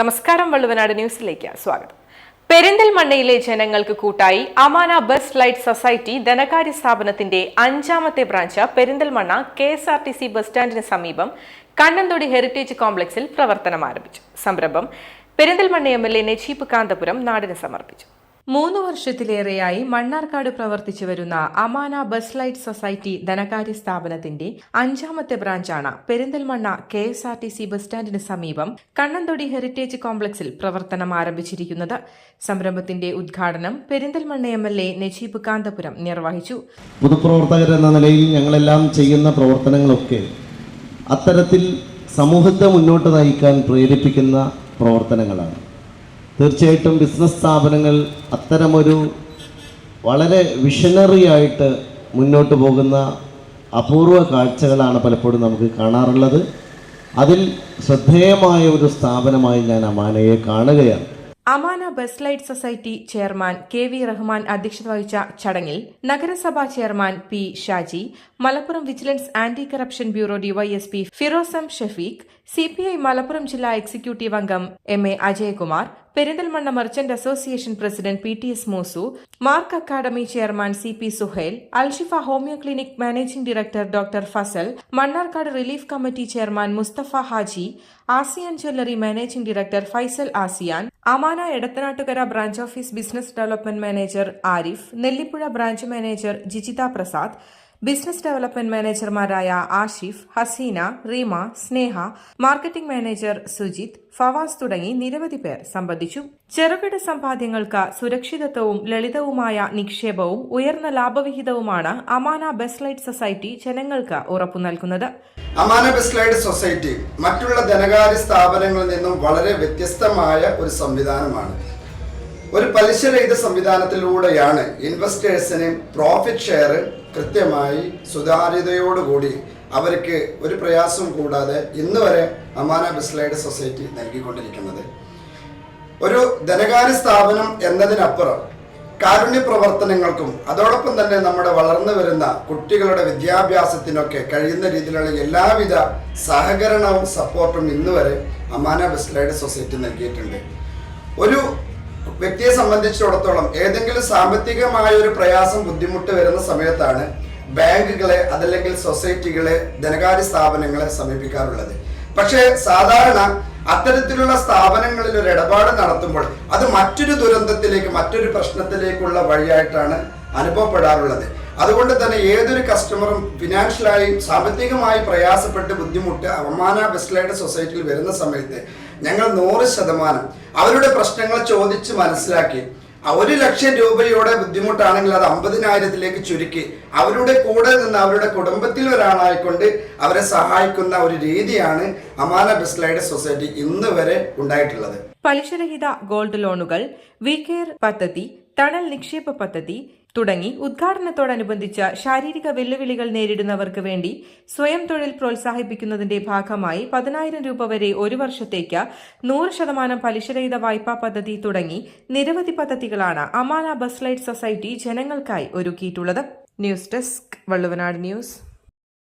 നമസ്കാരം വള്ളുവനാട് ന്യൂസിലേക്ക് സ്വാഗതം. പെരിന്തൽമണ്ണയിലെ ജനങ്ങൾക്ക് കൂട്ടായി അമാന ബസ് ലൈറ്റ് സൊസൈറ്റി ധനകാര്യ സ്ഥാപനത്തിന്റെ അഞ്ചാമത്തെ branch Perinthalmanna K S R T C bus സ്റ്റാൻഡിന് സമീപം കണ്ണന്തൊടി ഹെറിറ്റേജ് കോംപ്ലക്സിൽ പ്രവർത്തനം ആരംഭിച്ചു സംരംഭം Perinthalmanna M L A Najeeb Kanthapuram നാടിന് സമർപ്പിച്ചു. മൂന്ന് വർഷത്തിലേറെയായി മണ്ണാർക്കാട് പ്രവർത്തിച്ചു വരുന്ന അമാന ബസ് ലൈറ്റ് സൊസൈറ്റി ധനകാര്യ സ്ഥാപനത്തിന്റെ അഞ്ചാമത്തെ ബ്രാഞ്ചാണ് Perinthalmanna K S R T C bus സ്റ്റാൻഡിന് സമീപം കണ്ണന്തൊടി ഹെറിറ്റേജ് കോംപ്ലക്സിൽ പ്രവർത്തനം ആരംഭിച്ചിരിക്കുന്നത്. സംരംഭത്തിന്റെ ഉദ്ഘാടനം Perinthalmanna M L A Najeeb Kanthapuram നിർവഹിച്ചു. പൊതുപ്രവർത്തകർ എന്ന നിലയിൽ ഞങ്ങളെല്ലാം ചെയ്യുന്ന പ്രവർത്തനങ്ങളൊക്കെ അത്തരത്തിൽ സമൂഹത്തെ മുന്നോട്ട് നയിക്കാൻ പ്രേരിപ്പിക്കുന്ന പ്രവർത്തനങ്ങളാണ്. തീർച്ചയായിട്ടും ബിസിനസ് സ്ഥാപനങ്ങൾ അത്തരമൊരു വളരെ വിഷനറി ആയിട്ട് മുന്നോട്ട് പോകുന്ന അപൂർവ കാഴ്ചകളാണ് പലപ്പോഴും നമുക്ക് കാണാറുള്ളത്. അതിൽ ശ്രദ്ധേയമായ ഒരു സ്ഥാപനമായി ഞാൻ അമാനയെ കാണുകയാണ്. Amana bus light society chairman K V Rahman അധ്യക്ഷത വഹിച്ച ചടങ്ങിൽ നഗരസഭാ chairman P Shaji Malappuram vigilance anti corruption bureau DYSP ഫിറോസം Shafeeq CPI Malappuram ജില്ലാ എക്സിക്യൂട്ടീവ് അംഗം M A Ajayakumar Perinthalmanna merchant association president P T S Moosu mark academy chairman C P Suhail Alshifa homeo clinic managing director doctor Fazal Mannarkkad relief committee chairman Musthafa Haji Asian jewellery managing director Faisal Asian Amana Edathanattukara branch office business development manager Arif Nellippuzha branch manager Jijitha Prasad business development മാനേജർമാരായ Ashif Haseena Reema Sneha marketing manager Sujith Fawas തുടങ്ങി നിരവധി പേർ സംബന്ധിച്ചു. ചെറുകിട സമ്പാദ്യങ്ങൾക്ക് സുരക്ഷിതത്വവും ലളിതവുമായ നിക്ഷേപവും ഉയർന്ന ലാഭവിഹിതവുമാണ് അമാന ബസ് ലൈറ്റ് സൊസൈറ്റി ജനങ്ങൾക്ക് ഉറപ്പു നൽകുന്നത്. അമാന ലൈറ്റ് സൊസൈറ്റി മറ്റുള്ള ധനകാര്യ സ്ഥാപനങ്ങളിൽ നിന്നും വളരെ വ്യത്യസ്തമായ ഒരു സംവിധാനമാണ്. ഒരു പലിശരഹിത സംവിധാനത്തിലൂടെയാണ് ഇൻവെസ്റ്റേഴ്സിന് പ്രോഫിറ്റ് ഷെയർ കൃത്യമായി സുതാര്യതയോടുകൂടി അവർക്ക് ഒരു പ്രയാസവും കൂടാതെ ഇന്ന് വരെ അമാന ബിസ്ലൈഡ് സൊസൈറ്റി നൽകിക്കൊണ്ടിരിക്കുന്നത്. ഒരു ധനകാര്യ സ്ഥാപനം എന്നതിനപ്പുറം കാരുണ്യ പ്രവർത്തനങ്ങൾക്കും അതോടൊപ്പം തന്നെ നമ്മുടെ വളർന്നു വരുന്ന കുട്ടികളുടെ വിദ്യാഭ്യാസത്തിനൊക്കെ കഴിയുന്ന രീതിയിലുള്ള എല്ലാവിധ സഹകരണവും സപ്പോർട്ടും ഇന്ന് വരെ അമാന ബിസ്ലൈഡ് സൊസൈറ്റി നൽകിയിട്ടുണ്ട്. ഒരു വ്യക്തിയെ സംബന്ധിച്ചിടത്തോളം ഏതെങ്കിലും സാമ്പത്തികമായ ഒരു പ്രയാസം ബുദ്ധിമുട്ട് വരുന്ന സമയത്താണ് ബാങ്കുകളെ അതല്ലെങ്കിൽ സൊസൈറ്റികളെ ധനകാര്യ സ്ഥാപനങ്ങളെ സമീപിക്കാറുള്ളത്. പക്ഷേ സാധാരണ അത്തരത്തിലുള്ള സ്ഥാപനങ്ങളിൽ ഒരു ഇടപാട് നടത്തുമ്പോൾ അത് മറ്റൊരു ദുരന്തത്തിലേക്ക് മറ്റൊരു പ്രശ്നത്തിലേക്കുള്ള വഴിയായിട്ടാണ് അനുഭവപ്പെടാറുള്ളത്. അതുകൊണ്ട് തന്നെ ഏതൊരു കസ്റ്റമറും ഫിനാൻഷ്യലായി സാമ്പത്തികമായി പ്രയാസപ്പെട്ട് ബുദ്ധിമുട്ട് അവമാന ബെസ്റ്റ്ലൈഡ് സൊസൈറ്റിയിൽ വരുന്ന സമയത്ത് ഞങ്ങൾ നൂറ് ശതമാനം അവരുടെ പ്രശ്നങ്ങൾ ചോദിച്ച് മനസ്സിലാക്കി. ഒരു ലക്ഷം രൂപയുടെ ബുദ്ധിമുട്ടാണെങ്കിൽ അത് അമ്പതിനായിരത്തിലേക്ക് ചുരുക്കി. അവരുടെ കൂടെ നിന്ന് അവരുടെ കുടുംബത്തിൽ ഒരാളായിക്കൊണ്ട് അവരെ സഹായിക്കുന്ന ഒരു രീതിയാണ് അമാന ബിസ്ലൈഡ് സൊസൈറ്റി ഇന്ന് വരെ ഉണ്ടായിട്ടുള്ളത്. പലിശരഹിത ഗോൾഡ് ലോണുകൾ വി കെയർ പദ്ധതി തണൽ നിക്ഷേപ പദ്ധതി തുടങ്ങി ഉദ്ഘാടനത്തോടനുബന്ധിച്ച ശാരീരിക വെല്ലുവിളികൾ നേരിടുന്നവർക്ക് വേണ്ടി സ്വയം തൊഴിൽ പ്രോത്സാഹിപ്പിക്കുന്നതിന്റെ ഭാഗമായി പതിനായിരം രൂപ വരെ ഒരു വർഷത്തേക്ക് നൂറ് ശതമാനം പലിശരഹിത വായ്പാ പദ്ധതി തുടങ്ങി നിരവധി പദ്ധതികളാണ് അമാന ബസ് ലൈറ്റ് സൊസൈറ്റി ജനങ്ങൾക്കായി ഒരുക്കിയിട്ടുള്ളത്. News desk Valluvanad news.